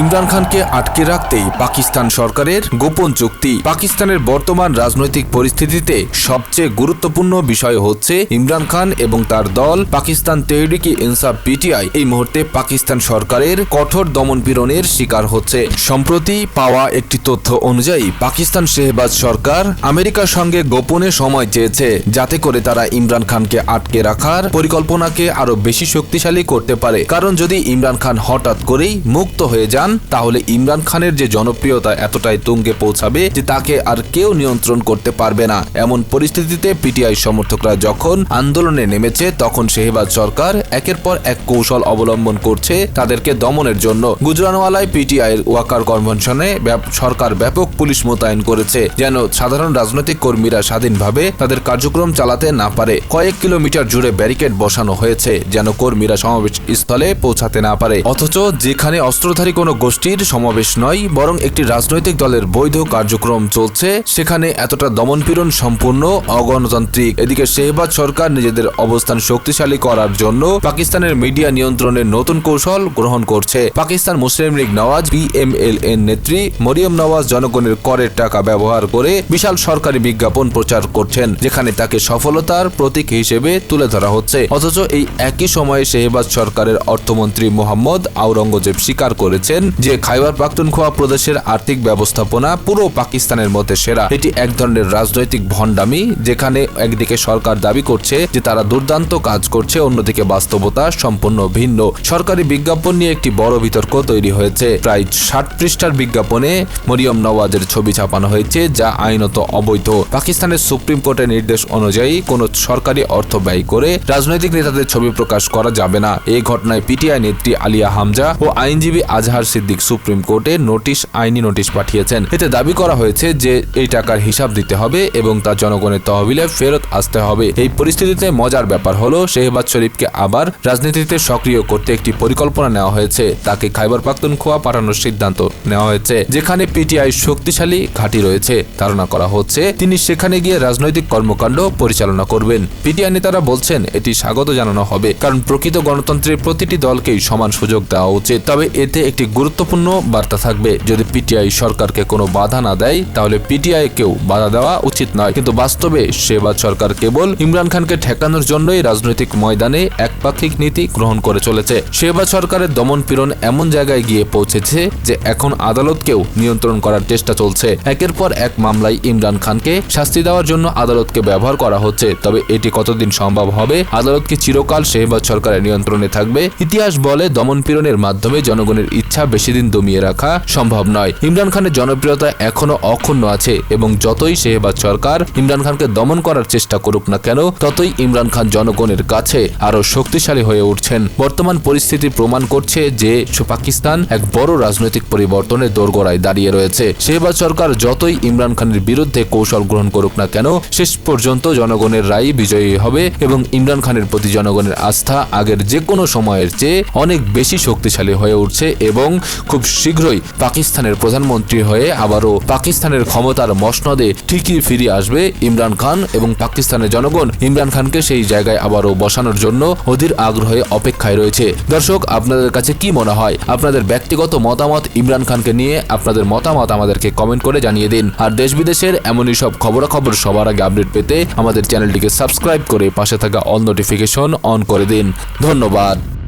ইমরান খানকে আটকে রাখতেই পাকিস্তান সরকারের গোপন চুক্তি। পাকিস্তানের বর্তমান রাজনৈতিক পরিস্থিতিতে সবচেয়ে গুরুত্বপূর্ণ বিষয় হচ্ছে ইমরান খান এবং তার দল পাকিস্তান তেহরিকি ইনসাফ পিটিআই। এই মুহূর্তে পাকিস্তান সরকারের কঠোর দমনপীড়নের শিকার হচ্ছে। সম্প্রতি পাওয়া একটি তথ্য অনুযায়ী পাকিস্তান শেহবাজ সরকার আমেরিকার সঙ্গে গোপনে সময় চেয়েছে, যাতে করে তারা ইমরান খানকে আটকে রাখার পরিকল্পনাকে আরও বেশি শক্তিশালী করতে পারে। কারণ যদি ইমরান খান হঠাৎ করেই মুক্ত হয়ে যান তাহলে ইমরান খানের যে জনপ্রিয়তা এতটাই তুঙ্গে পৌঁছাবে যে তাকে আর কেউ নিয়ন্ত্রণ করতে পারবে না। এমন পরিস্থিতিতে পিটিআই সমর্থকরা যখন আন্দোলনে নেমেছে, তখন শেহবাজ সরকার একের পর এক কৌশল অবলম্বন করছে তাদেরকে দমনের জন্য। গুজরানওয়ালায় পিটিআই ওয়াকার কনভেনশনে সরকার ব্যাপক পুলিশ মোতায়েন করেছে, যেন সাধারণ রাজনৈতিক কর্মীরা স্বাধীনভাবে তাদের কার্যক্রম চালাতে না পারে। কয়েক কিলোমিটার জুড়ে ব্যারিকেড বসানো হয়েছে, যেন কর্মীরা সমাবেশ স্থলে পৌঁছাতে না পারে। অথচ যেখানে অস্ত্রধারী কোনো গোষ্ঠীর সমাবেশ নয়, বরং একটি রাজনৈতিক দলের বৈধ কার্যক্রম চলছে। সেখানে এতটা দমনপীড়ন সম্পূর্ণ, অগণতান্ত্রিক। এদিকে শেহবাজ সরকার নিজেদের অবস্থান শক্তিশালী করার জন্য পাকিস্তানের মিডিয়া নিয়ন্ত্রণের নতুন কৌশল গ্রহণ করছে। Pakistan Muslim League Nawaz P M L N নেত্রী মরিয়ম নওয়াজ জনগণের করের টাকা ব্যবহার করে বিশাল সরকারি বিজ্ঞাপন প্রচার করছেন, যেখানে তাকে সফলতার প্রতীক হিসেবে তুলে ধরা হচ্ছে। অথচ এই একই সময়ে শেহবাজ সরকারের অর্থমন্ত্রী মোহাম্মদ আওরঙ্গজেব স্বীকার করেছেন যে খাইবার পাখতুনখোয়া প্রদেশের আর্থিক ব্যবস্থাপনা পুরো পাকিস্তানের মধ্যে সেরা। এটি এক ধরনের রাজনৈতিক ভণ্ডামি যেখানে একদিকে সরকার দাবি করছে যে তারা দুর্দান্ত কাজ করছে, অন্যদিকে বাস্তবতা সম্পূর্ণ ভিন্ন। সরকারি বিজ্ঞাপন নিয়ে একটি বড় বিতর্ক তৈরি হয়েছে। প্রায় ষাট পৃষ্ঠার বিজ্ঞাপনে মরিয়ম নওয়াজের ছবি ছাপানো হয়েছে, যা আইনত অবৈধ। পাকিস্তানের সুপ্রিম কোর্টের নির্দেশ অনুযায়ী কোনো সরকারি অর্থ ব্যয় করে রাজনৈতিক নেতাদের ছবি প্রকাশ করা যাবে না। এই ঘটনায় পিটিআই নেত্রী আলিয়া হামজা ও আইনজীবী আজহার সিদ্দিক সুপ্রিম কোর্টে নোটিশ, আইনি নোটিশ পাঠিয়েছেন। এতে দাবি করা হয়েছে যে এই টাকার হিসাব দিতে হবে এবং তা জনগণের তহবিলে ফেরত আসতে হবে। এই পরিস্থিতিতে মজার ব্যাপার হলো, শেহবাজ শরীফকে আবার রাজনীতিতে সক্রিয় করতে একটি পরিকল্পনা নেওয়া হয়েছে। তাকে খাইবার পাখতুনখোয়া পাঠানোর সিদ্ধান্ত নেওয়া হয়েছে। যেখানে পিটিআই শক্তিশালী ঘাঁটি রয়েছে, ধারণা করা হচ্ছে তিনি সেখানে গিয়ে রাজনৈতিক কর্মকাণ্ড পরিচালনা করবেন। পিটিআই নেতারা বলছেন, এটি স্বাগত জানানো হবে, কারণ প্রকৃত গণতন্ত্রের প্রতিটি দলকেই সমান সুযোগ দেওয়া উচিত। তবে এতে একটি গুরুত্বপূর্ণ বার্তা থাকবে। যদি পিটিআই সরকারকে কোনো বাধা না দেয়, তাহলে পিটিআই কেউ বাধা দেওয়া উচিত নয়। কিন্তু বাস্তবে সেবাদ সরকার কেবল ইমরান খানকে ঠেকানোর জন্যই রাজনৈতিক ময়দানে একপাক্ষিক নীতি গ্রহণ করে চলেছে। সেবাদ সরকারের দমন পীড়ন এমন জায়গায় গিয়ে পৌঁছেছে যে এখন আদালতকেও নিয়ন্ত্রণ করার চেষ্টা চলছে। একের পর এক মামলায় ইমরান খানকে শাস্তি দেওয়ার জন্য আদালতকে ব্যবহার করা হচ্ছে। তবে এটি কতদিন সম্ভব হবে, আদালত কি চিরকাল শেহবাজ সরকারের নিয়ন্ত্রণে থাকবে? ইতিহাস বলে দমন পীড়নের মাধ্যমে জনগণের ইচ্ছা বেশি দিন দমিয়ে রাখা সম্ভব নয়। ইমরান খানের জনপ্রিয়তা এখনও অক্ষুণ্ণ আছে এবং যতই শেহবাজ সরকার ইমরান খানকে দমন করার চেষ্টা করুক না কেন, ততই ইমরান খান জনগণের কাছে আরও শক্তিশালী হয়ে উঠছেন। বর্তমান পরিস্থিতি প্রমাণ করছে যে পাকিস্তান এক বড় রাজনৈতিক পরিবর্তনের দোরগোড়ায় দাঁড়িয়ে রয়েছে। শেহবাজ সরকার যতই ইমরান খানের বিরুদ্ধে কৌশল গ্রহণ করুক না কেন, শেষ পর্যন্ত জনগণের রায় বিজয়ী হবে এবং ইমরান খানের প্রতি জনগণের আস্থা আগের যে কোনো সময়ের চেয়ে অনেক বেশি শক্তিশালী হয়ে উঠছে এবং খুব শীঘ্রই পাকিস্তানের প্রধানমন্ত্রী হয়ে আবারও পাকিস্তানের ক্ষমতার মসনদে ঠিকই ফিরে আসবে ইমরান খান এবং পাকিস্তানের জনগণ ইমরান খানকে সেই জায়গায় আবারও বসানোর জন্য অধীর আগ্রহে অপেক্ষায় রয়েছে। দর্শক, আপনাদের কাছে কি মনে হয়? আপনাদের ব্যক্তিগত মতামত ইমরান খানকে নিয়ে আপনাদের মতামত আমাদেরকে কমেন্ট করে জানিয়ে দিন। আর দেশ বিদেশের এমনই সব খবরাখবর সবার আগে আপডেট পেতে আমাদের চ্যানেলটিকে সাবস্ক্রাইব করে পাশে থাকা অল নোটিফিকেশন অন করে দিন। ধন্যবাদ।